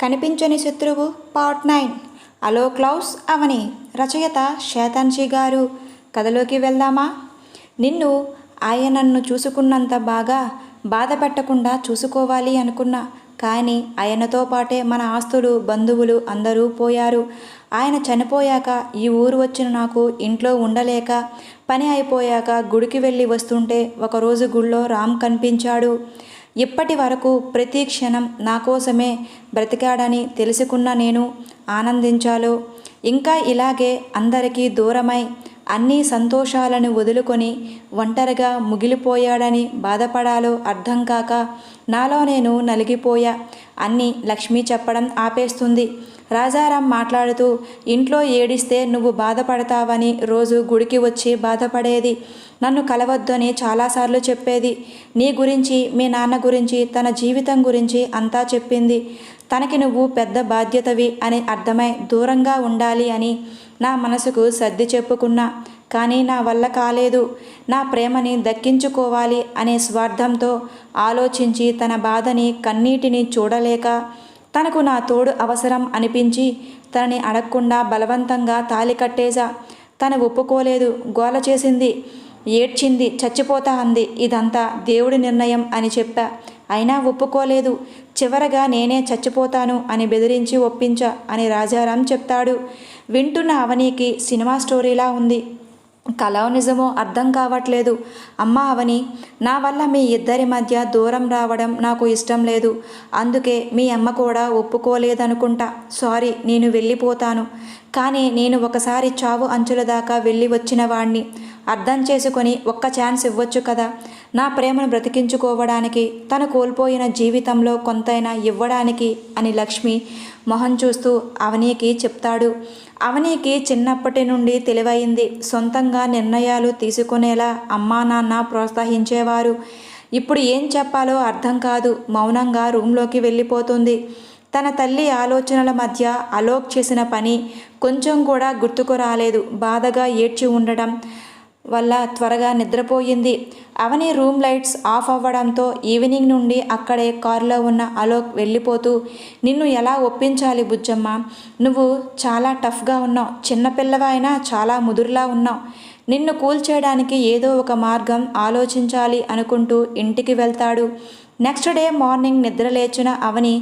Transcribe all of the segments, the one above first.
కనిపించని శత్రువు part nine. అలో క్లౌస్ అవని రచయిత శేతాన్షి గారు. కథలోకి వెళ్దామా? నిన్ను ఆయన నన్ను చూసుకున్నంత బాగా బాధ పెట్టకుండా చూసుకోవాలి అనుకున్నా. కానీ ఆయనతో పాటే మన ఆస్తులు బంధువులు అందరూ పోయారు. ఆయన చనిపోయాక ఈ ఊరు వచ్చిన నాకు ఇంట్లో ఉండలేక పని అయిపోయాక గుడికి వెళ్ళి వస్తుంటే ఒకరోజు గుళ్ళో రామ్ కనిపించాడు. ఇప్పటి వరకు ప్రతి క్షణం నా కోసమే బ్రతికాడని తెలుసుకున్న నేను ఆనందించాలో. ఇంకా ఇలాగే అందరికీ దూరమై అన్ని సంతోషాలను వదులుకొని ఒంటరిగా ముగిలిపోయాడని బాధపడాలో అర్థం కాక నాలో నేను నలిగిపోయా అన్ని లక్ష్మి చెప్పడం ఆపేస్తుంది. రాజారాం మాట్లాడుతూ ఇంట్లో ఏడిస్తే నువ్వు బాధపడతావని రోజు గుడికి వచ్చి బాధపడేది. నన్ను కలవద్దని చాలాసార్లు చెప్పేది. నీ గురించి మీ నాన్న గురించి తన జీవితం గురించి అంతా చెప్పింది. తనకి నువ్వు పెద్ద బాధ్యతవి అని అర్థమై దూరంగా ఉండాలి అని నా మనసుకు సర్ది చెప్పుకున్నా కానీ నా వల్ల కాలేదు. నా ప్రేమని దక్కించుకోవాలి అనే స్వార్థంతో ఆలోచించి తన బాధని కన్నీటిని చూడలేక తనకు నా తోడు అవసరం అనిపించి తనని అడగకుండా బలవంతంగా తాలి కట్టేశా. తను ఒప్పుకోలేదు గోల చేసింది ఏడ్చింది చచ్చిపోతా అంది. ఇదంతా దేవుడి నిర్ణయం అని చెప్పా. అయినా ఒప్పుకోలేదు. చివరగా నేనే చచ్చిపోతాను అని బెదిరించి ఒప్పించా అని రాజారాం చెప్తాడు. వింటున్న అవనీకి సినిమా స్టోరీలా ఉంది. కలవ నిజమో అర్థం కావట్లేదు. అమ్మ అవని నా వల్ల మీ ఇద్దరి మధ్య దూరం రావడం నాకు ఇష్టం లేదు. అందుకే మీ అమ్మ కూడా ఒప్పుకోలేదనుకుంటా. సారీ నేను వెళ్ళిపోతాను. కానీ నేను ఒకసారి చావు అంచుల దాకా వెళ్ళి వచ్చిన వాణ్ణి. అర్థం చేసుకొని ఒక్క ఛాన్స్ ఇవ్వచ్చు కదా? నా ప్రేమను బ్రతికించుకోవడానికి తను కోల్పోయిన జీవితంలో కొంతైనా ఇవ్వడానికి అని లక్ష్మి మొహం చూస్తూ అవనీకి చెప్తాడు. అవనీకి చిన్నప్పటి నుండి తెలివైంది. సొంతంగా నిర్ణయాలు తీసుకునేలా అమ్మా నాన్న ప్రోత్సహించేవారు. ఇప్పుడు ఏం చెప్పాలో అర్థం కాదు. మౌనంగా రూమ్లోకి వెళ్ళిపోతుంది. తన తల్లి ఆలోచనల మధ్య అలోక్ చేసిన పని కొంచెం కూడా గుర్తుకు రాలేదు. బాధగా ఏడ్చి ఉండడం వల్ల త్వరగా నిద్రపోయింది. అవని రూమ్ లైట్స్ ఆఫ్ అవ్వడంతో ఈవినింగ్ నుండి అక్కడే కారులో ఉన్న అలోక్ వెళ్ళిపోతూ నిన్ను ఎలా ఒప్పించాలి బుజ్జమ్మ? నువ్వు చాలా టఫ్గా ఉన్నావు. చిన్నపిల్లవైనా చాలా ముదురులా ఉన్నావు. నిన్ను కూల్చేయడానికి ఏదో ఒక మార్గం ఆలోచించాలి అనుకుంటూ ఇంటికి వెళ్తాడు. నెక్స్ట్ డే మార్నింగ్ నిద్రలేచిన అవని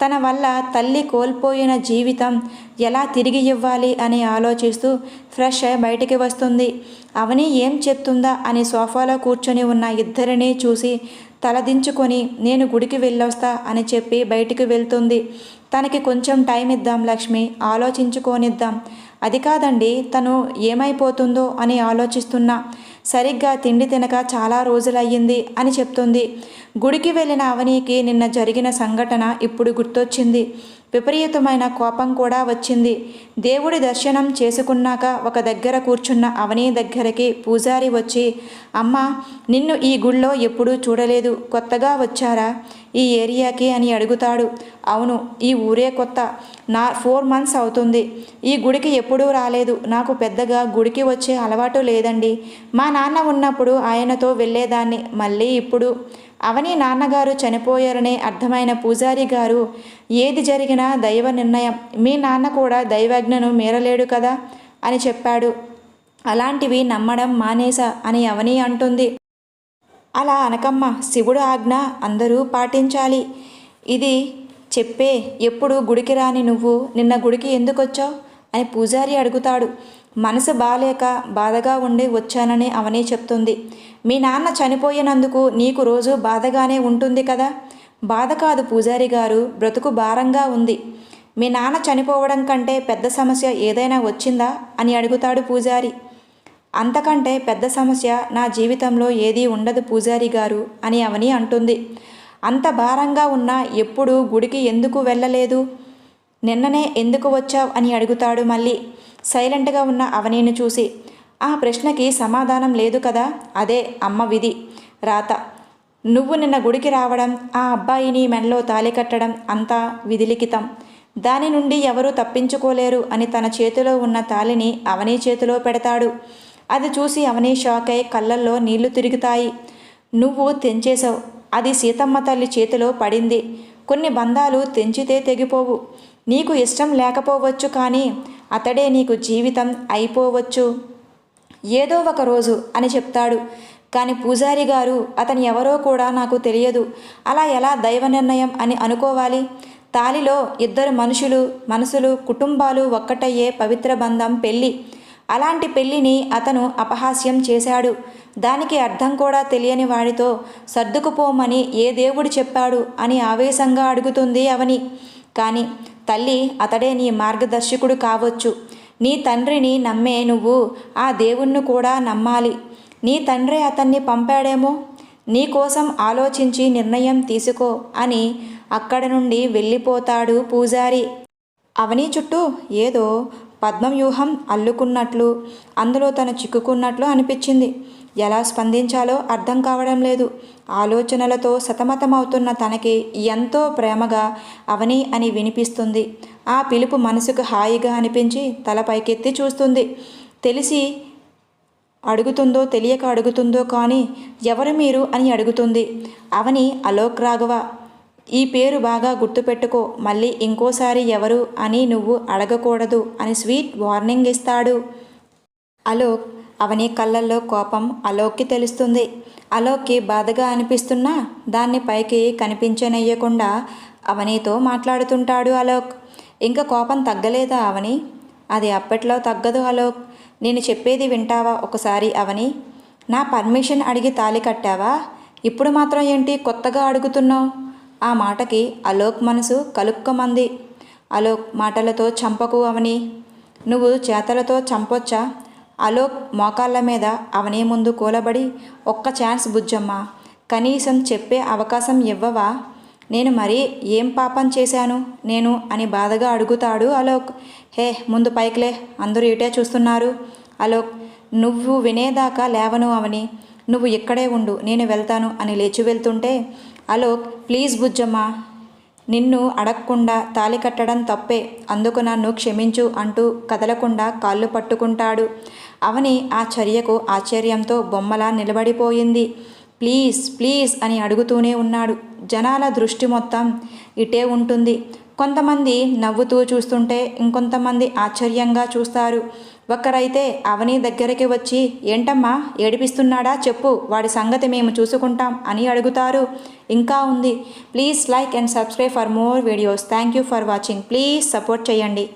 తన వల్ల తల్లి కోల్పోయిన జీవితం ఎలా తిరిగి ఇవ్వాలి అని ఆలోచిస్తూ ఫ్రెష్ అయి బయటికి వస్తుంది. అవని ఏం చెప్తుందా అని సోఫాలో కూర్చొని ఉన్న ఇద్దరిని చూసి తలదించుకొని నేను గుడికి వెళ్ళొస్తా అని చెప్పి బయటికి వెళ్తుంది. తనకి కొంచెం టైం ఇద్దాం లక్ష్మి ఆలోచించుకోనిద్దాం. అది కాదండి తను ఏమైపోతుందో అని ఆలోచిస్తున్నా. సరిగ్గా తిండి తినక చాలా రోజులయ్యింది అని చెప్తుంది. గుడికి వెళ్ళిన అవనీకి నిన్న జరిగిన సంఘటన ఇప్పుడు గుర్తొచ్చింది. విపరీతమైన కోపం కూడా వచ్చింది. దేవుడి దర్శనం చేసుకున్నాక ఒక దగ్గర కూర్చున్న అవనీ దగ్గరికి పూజారి వచ్చి అమ్మ నిన్ను ఈ గుళ్ళో ఎప్పుడూ చూడలేదు. కొత్తగా వచ్చారా? ఈ ఏరియాకి అని అడుగుతాడు. అవును ఈ ఊరే కొత్త. నా ఫోర్ మంత్స్ అవుతుంది. ఈ గుడికి ఎప్పుడూ రాలేదు. నాకు పెద్దగా గుడికి వచ్చే అలవాటు లేదండి. మా నాన్న ఉన్నప్పుడు ఆయనతో వెళ్ళేదాన్ని. మళ్ళీ ఇప్పుడు. అవని నాన్నగారు చనిపోయారనే అర్థమైన పూజారి గారు ఏది జరిగినా దైవ నిర్ణయం. మీ నాన్న కూడా దైవజ్ఞను మీరలేడు కదా? అని చెప్పాడు. అలాంటివి నమ్మడం మానేసా అని అవని అంటుంది. అలా అనకమ్మ శివుడు ఆజ్ఞ అందరూ పాటించాలి. ఇది చెప్పే ఎప్పుడు గుడికి రాని నువ్వు నిన్న గుడికి ఎందుకు వచ్చావు అని పూజారి అడుగుతాడు. మనసు బాలేక బాధగా ఉండి వచ్చానని అవనే చెప్తుంది. మీ నాన్న చనిపోయినందుకు నీకు రోజు బాధగానే ఉంటుంది కదా? బాధ కాదు పూజారి గారు బ్రతుకు భారంగా ఉంది. మీ నాన్న చనిపోవడం కంటే పెద్ద సమస్య ఏదైనా వచ్చిందా? అని అడుగుతాడు పూజారి. అంతకంటే పెద్ద సమస్య నా జీవితంలో ఏదీ ఉండదు పూజారి గారు అని అవని అంటుంది. అంత భారంగా ఉన్నా ఎప్పుడు గుడికి ఎందుకు వెళ్ళలేదు? నిన్ననే ఎందుకు వచ్చావు అని అడుగుతాడు మళ్ళీ. సైలెంట్గా ఉన్న అవనీని చూసి ఆ ప్రశ్నకి సమాధానం లేదు కదా? అదే అమ్మ విధి రాత. నువ్వు నిన్న గుడికి రావడం ఆ అబ్బాయిని మెడలో తాలి కట్టడం అంతా విధిలిఖితం. దాని నుండి ఎవరూ తప్పించుకోలేరు అని తన చేతిలో ఉన్న తాలిని అవనీ చేతిలో పెడతాడు. అది చూసి అవనీ షాక్ అయి కళ్ళల్లో నీళ్ళు తిరుగుతాయి. నువ్వు తెంచేశావు. అది సీతమ్మ తల్లి చేతిలో పడింది. కొన్ని బంధాలు తెంచితే తెగిపోవు. నీకు ఇష్టం లేకపోవచ్చు కానీ అతడే నీకు జీవితం అయిపోవచ్చు. ఏదో ఒక రోజు అని చెప్తాడు. కానీ పూజారి గారు అతను ఎవరో కూడా నాకు తెలియదు. అలా ఎలా దైవ నిర్ణయం అని అనుకోవాలి? తాలిలో ఇద్దరు మనుషులు మనసులు కుటుంబాలు ఒక్కటయ్యే పవిత్ర బంధం పెళ్ళి. అలాంటి పెళ్ళిని అతను అపహాస్యం చేశాడు. దానికి అర్థం కూడా తెలియని వాడితో సర్దుకుపోమని ఏ దేవుడు చెప్పాడు అని ఆవేశంగా అడుగుతుంది అవని. కానీ తల్లి అతడే నీ మార్గదర్శకుడు కావచ్చు. నీ తండ్రిని నమ్మే నువ్వు ఆ దేవుణ్ణి కూడా నమ్మాలి. నీ తండ్రి అతన్ని పంపాడేమో? నీ కోసం ఆలోచించి నిర్ణయం తీసుకో అని అక్కడ నుండి వెళ్ళిపోతాడు పూజారి. అవని చుట్టూ ఏదో పద్మవ్యూహం అల్లుకున్నట్లు అందులో తను చిక్కుకున్నట్లు అనిపించింది. ఎలా స్పందించాలో అర్థం కావడం లేదు. ఆలోచనలతో సతమతమవుతున్న తనకి ఎంతో ప్రేమగా అవని అని వినిపిస్తుంది. ఆ పిలుపు మనసుకు హాయిగా అనిపించి తల పైకెత్తి చూస్తుంది. తెలిసి అడుగుతుందో తెలియక అడుగుతుందో కానీ ఎవరు మీరు అని అడుగుతుంది. అవని అలోక్ రాఘవ ఈ పేరు బాగా గుర్తుపెట్టుకో మళ్ళీ ఇంకోసారి ఎవరు అని నువ్వు అడగకూడదు అని స్వీట్ వార్నింగ్ ఇస్తాడు. అలోక్ అవని కళ్ళల్లో కోపం అలోక్కి తెలుస్తుంది. అలోక్కి బాధగా అనిపిస్తున్నా దాన్ని పైకి కనిపించనయ్యకుండా అవనితో మాట్లాడుతుంటాడు అలోక్. ఇంకా కోపం తగ్గలేదా అవని? అది అప్పట్లో తగ్గదు అలోక్. నేను చెప్పేది వింటావా ఒకసారి అవని? నా పర్మిషన్ అడిగి తాళి కట్టావా? ఇప్పుడు మాత్రం ఏంటి కొత్తగా అడుగుతున్నావు? ఆ మాటకి అలోక్ మనసు కలుక్కమంది. అలోక్ మాటలతో చంపకు అవని. నువ్వు చేతలతో చంపొచ్చా? అలోక్ మోకాళ్ళ మీద అవని ముందు కూలబడి ఒక్క ఛాన్స్ బుజ్జమ్మా కనీసం చెప్పే అవకాశం ఇవ్వవా? నేను మరీ ఏం పాపం చేశాను? నేను అని బాధగా అడుగుతాడు అలోక్. హే ముందు పైకిలే అందరూ ఇటే చూస్తున్నారు. అలోక్ నువ్వు వినేదాకా లేవను అవని. నువ్వు ఇక్కడే ఉండు నేను వెళ్తాను అని లేచి వెళ్తుంటే అలోక్ ప్లీజ్ బుజ్జమ్మా నిన్ను అడగకుండా తాలి కట్టడం తప్పే అందుకు నన్ను క్షమించు అంటూ కదలకుండా కాళ్ళు పట్టుకుంటాడు. అవని ఆ చర్యకు ఆశ్చర్యంతో బొమ్మలా నిలబడిపోయింది. ప్లీజ్ ప్లీజ్ అని అడుగుతూనే ఉన్నాడు. జనాల దృష్టి మొత్తం ఇటే ఉంటుంది. కొంతమంది నవ్వుతూ చూస్తుంటే ఇంకొంతమంది ఆశ్చర్యంగా చూస్తారు. ఒకరైతే అవని దగ్గరికి వచ్చి ఏంటమ్మా ఏడిపిస్తున్నాడా? చెప్పు వాడి సంగతి మేము చూసుకుంటాం అని అడుగుతారు. ఇంకా ఉంది please like and subscribe for more videos. Thank you for watching. Please support చేయండి.